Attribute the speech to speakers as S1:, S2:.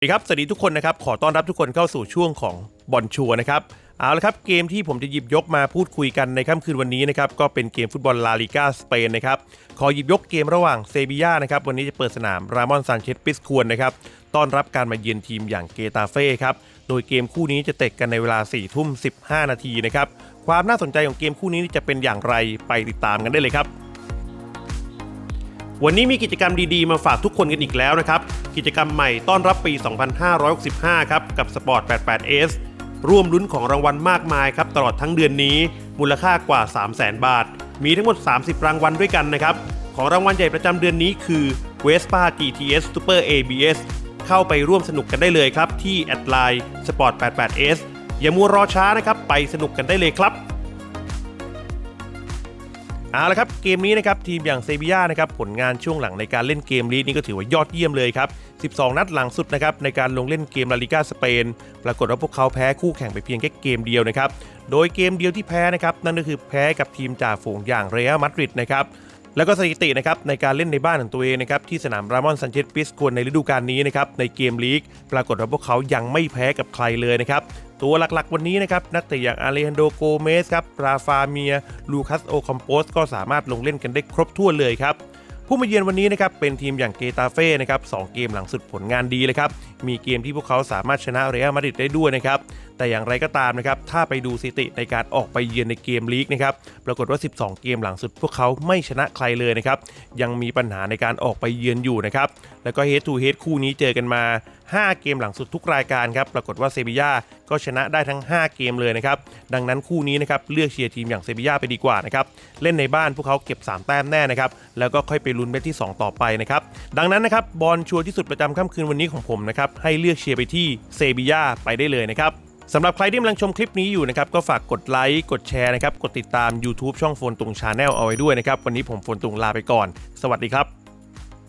S1: สวัสดีครับ สวัสดีทุกคนนะครับ ขอต้อนรับทุกคนเข้าสู่ช่วงของบอลชัวนะครับ เอาละครับ เกมที่ผมจะหยิบยกมาพูดคุยกันในค่ำคืนวันนี้นะครับ ก็เป็นเกมฟุตบอลลาลิกาสเปนนะครับ ขอหยิบยกเกมระหว่างเซบีย่านะครับ วันนี้จะเปิดสนามรามอนซานเชสปิสควรนะครับ ต้อนรับการมาเยือนทีมอย่างเกตาเฟ่ครับ โดยเกมคู่นี้จะเตะกันในเวลา4ทุ่ม15 นาทีนะครับ ความน่าสนใจของเกมคู่นี้จะเป็นอย่างไรไปติดตามกันได้เลยครับ วันนี้มีกิจกรรมดีๆ มาฝากทุกคนกันอีกแล้วนะครับ กิจกรรมใหม่ต้อนรับปี 2565 ครับ กับ Sport 88S ร่วมลุ้นของรางวัลมากมายครับ ตลอดทั้งเดือนนี้ มูลค่ากว่า 300,000 บาท มีทั้งหมด 30 รางวัลด้วยกันนะครับ ของรางวัลใหญ่ประจำเดือนนี้คือ Vespa GTS Super ABS เข้าไปร่วมสนุกกันได้เลยครับ ที่แอดไลน์ Sport 88S อย่ามัวรอช้านะครับ ไปสนุกกันได้เลยครับ เอาละครับเกมนี้นะครับทีมอย่างเซบียานะครับผลงานช่วงหลังในการเล่นเกมลีกนี่ก็ถือว่ายอดเยี่ยมเลยครับ 12 นัดหลังสุดนะครับในการลงเล่นเกมลาลิกาสเปน ปรากฏว่าพวกเขาแพ้คู่แข่งไปเพียงแค่เกมเดียวนะครับ โดยเกมเดียวที่แพ้นะครับนั่นก็คือแพ้กับทีมจ่าฝูงอย่างเรอัลมาดริดนะครับ แล้วก็สถิตินะครับในการเล่นในบ้านของตัวเองนะครับที่สนามรามอนซันเชสปิสกวนในฤดูกาลนี้นะครับในเกมลีก ปรากฏว่าพวกเขายังไม่แพ้กับใครเลยนะครับตัวหลักๆวันนี้นะครับนักเตะอย่างอาเลฮันโดโกเมสครับราฟาเมียลูคัสโอคอมโปสก็สามารถลงเล่นกันได้ครบถ้วนเลยครับ ผู้มาเยือนวันนี้นะครับเป็นทีมอย่างเกตาเฟ่นะครับสองเกมหลังสุดผลงานดีเลยครับมีเกมที่พวกเขาสามารถชนะเรอัลมาดริดได้ด้วยนะครับแต่อย่างไรก็ตามนะครับถ้าไปดูสถิติในการออกไปเยือนในเกมลีกนะครับปรากฏว่า 12 เกมหลังสุด พวกเขาไม่ชนะใครเลยนะครับยังมีปัญหาในการออกไปเยือนอยู่นะครับแล้วก็เฮดทูเฮดคู่นี้เจอกันมา 5 เกมหลังสุดทุกรายการครับ ปรากฏว่าเซบียาก็ชนะได้ทั้ง 5 เกมเลยนะครับ ดังนั้นคู่นี้นะครับเลือกเชียร์ทีมอย่างเซบียาไปดีกว่านะครับ เล่นในบ้านพวกเขาเก็บ 3 แต้มแน่นะครับ แล้วก็ค่อยไปลุ้นเม็ดที่ 2 ต่อไปนะครับ ดังนั้นนะครับบอลชัวร์ที่สุดประจำค่ำคืนวันนี้ของผมนะครับให้เลือกเชียร์ไปที่เซบียาไปได้เลยนะครับสำหรับใครที่กำลังชมคลิปนี้อยู่นะครับก็ฝากกดไลค์กดแชร์นะครับกดติดตาม YouTube ช่องโฟนตุงชาแนลเอาไว้ด้วยนะครับวันนี้ผมโฟนตุงลาไปก่อน สวัสดีครับ